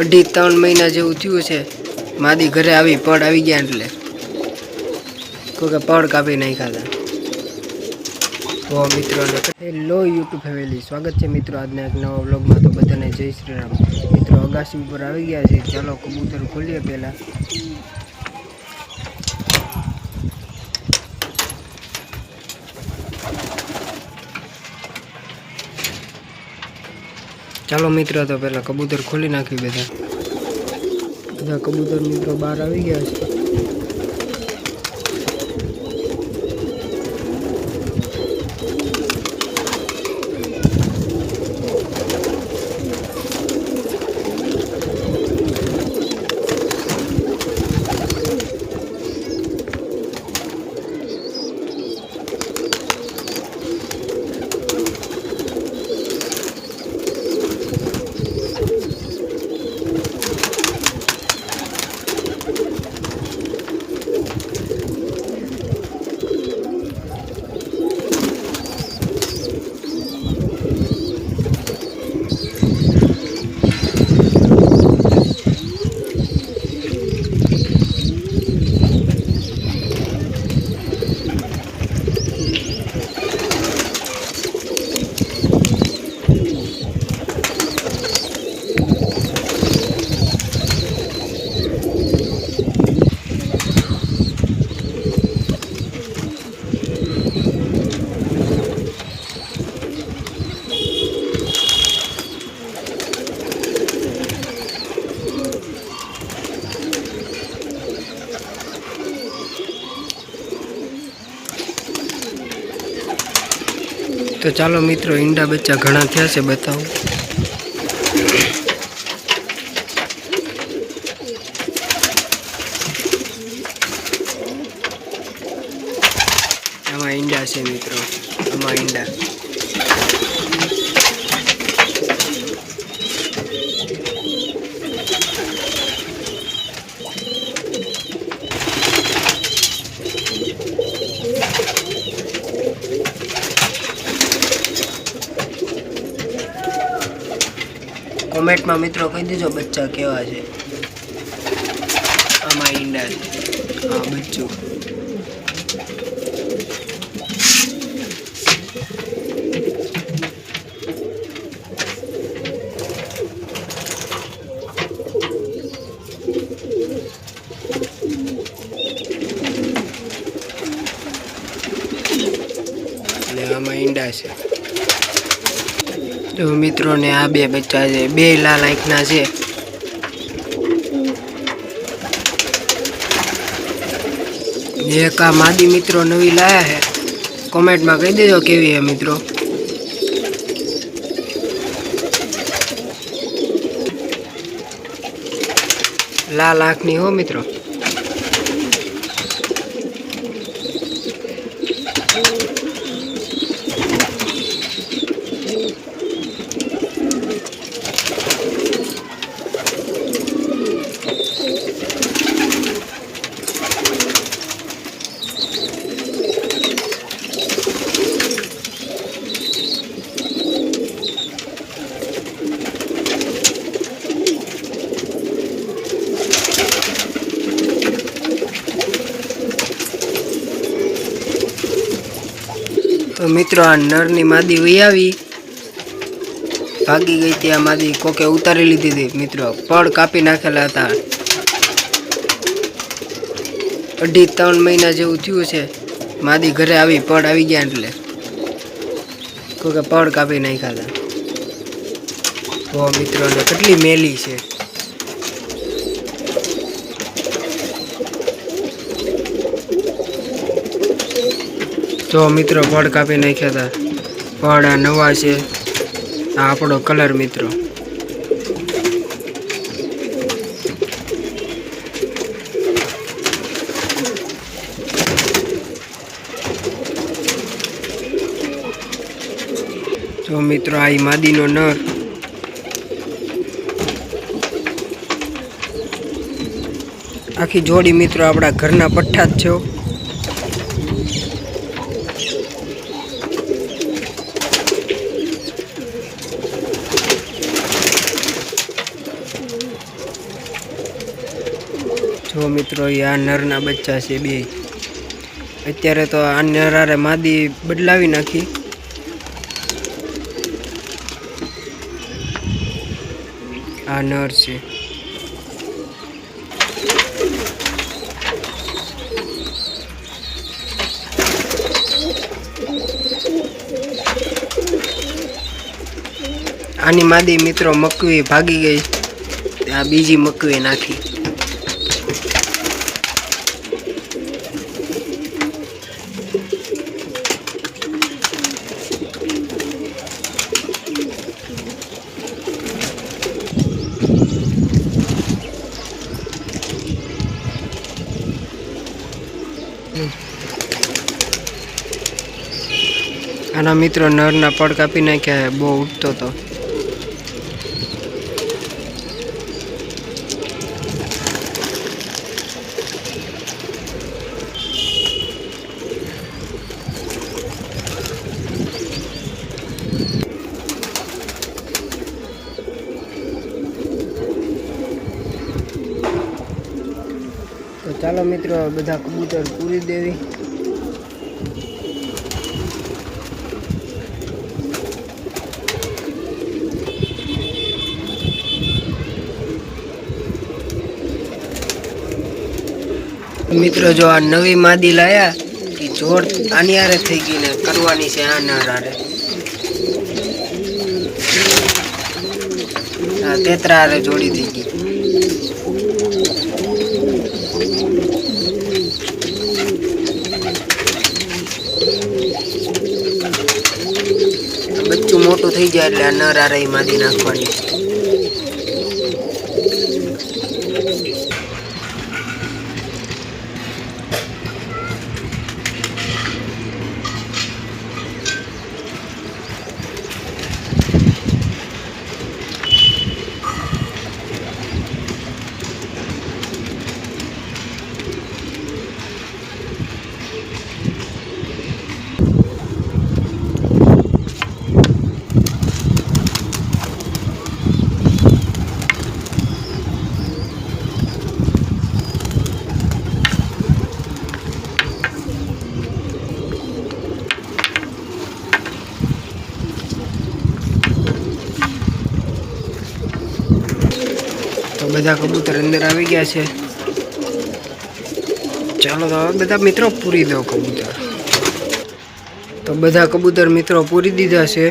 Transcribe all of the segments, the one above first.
અઢી ત્રણ મહિના જેવું થયું છે. માદી ઘરે આવી, પડ આવી ગયા એટલે. કોઈ પડ કાપી નાખ્યા ખાતા તો મિત્રો હેલો યુટ્યુબ ફેમિલી સ્વાગત છે મિત્રો આજના એક નવા બ્લોગમાં તો બધાને જય શ્રી રામ. મિત્રો, અગાસી ઉપર આવી ગયા છે. ચાલો, કબૂતર ખોલીએ પહેલાં. ચાલો મિત્રો, તો પહેલાં કબૂતર ખોલી નાખી બધા. બધા કબૂતર મિત્રો બહાર આવી ગયા છે. તો ચાલો મિત્રો, ઈંડા બચ્ચા ઘણા થયા છે, બતાવું. આમાં ઈંડા છે મિત્રો, આમાં ઈંડા. કોમેન્ટમાં મિત્રો કહી દેજો બચ્ચા કેવા છે. આમાં ઈંડા છે. હા બચ્ચું. આમાં ઈંડા છે. તો મિત્રોને આ બે બચ્ચા છે, બે લાલ આંખના છે. એક આ માદી મિત્રો નવી લાયા છે. કોમેન્ટમાં કહી દેજો કેવી છે મિત્રો. લાલ આંખની હો મિત્રો. તો મિત્રો, આ નરની માદી વહી આવી. ભાગી ગઈ ત્યાં માદી. કોકે ઉતારી લીધી હતી. મિત્રો, પડ કાપી નાખેલા હતા. અઢી ત્રણ મહિના જેવું થયું છે. માદી ઘરે આવી, પડ આવી ગયા એટલે. કોકે પડ કાપી નાખ્યા હતા. તો મિત્રો કેટલી મેલી છે. તો મિત્રો પડ કાપી નાખ્યા હતા પડ આ નવા છે. આ આપણો કલર મિત્રો. તો મિત્રો આ માદીનો નર. આખી જોડી મિત્રો આપણા ઘરના પઠ્ઠા જ છે. જો મિત્રો, એ આ નરના બચ્ચા છે બે. અત્યારે તો આ નરારે માદી બદલાવી નાખી. આ નર છે. આની માદી મિત્રો મકવી ભાગી ગઈ. આ બીજી મકવી નાખી. આના મિત્રો નરના પડ કાપી નાખ્યા બહુ ઉઠતો હતો ચાલો મિત્રો, બધા કબૂતર પૂરી દેવી. મિત્રો, જો આ નવી માદી લાયા એ જોડ આની હારે થઈ ગઈ ને કરવાની છે આ ના હારે. આ તેતરા હારે જોડી થઈ ગઈ. બચ્ચું મોટું થઈ જાય એટલે આ નર ઈ માદી નાખવાની તો બધા કબૂતર અંદર આવી ગયા છે. ચાલો તો બધા મિત્રો પૂરી દો કબૂતર. તો બધા કબૂતર મિત્રો પૂરી દીધા છે.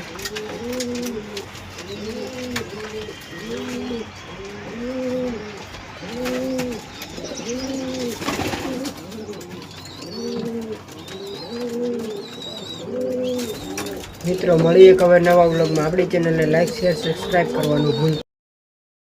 મિત્રો, મળીએ એક હવે નવા બ્લોગમાં આપણી ચેનલને લાઈક શેર સબસ્ક્રાઈબ કરવાનું ભૂલ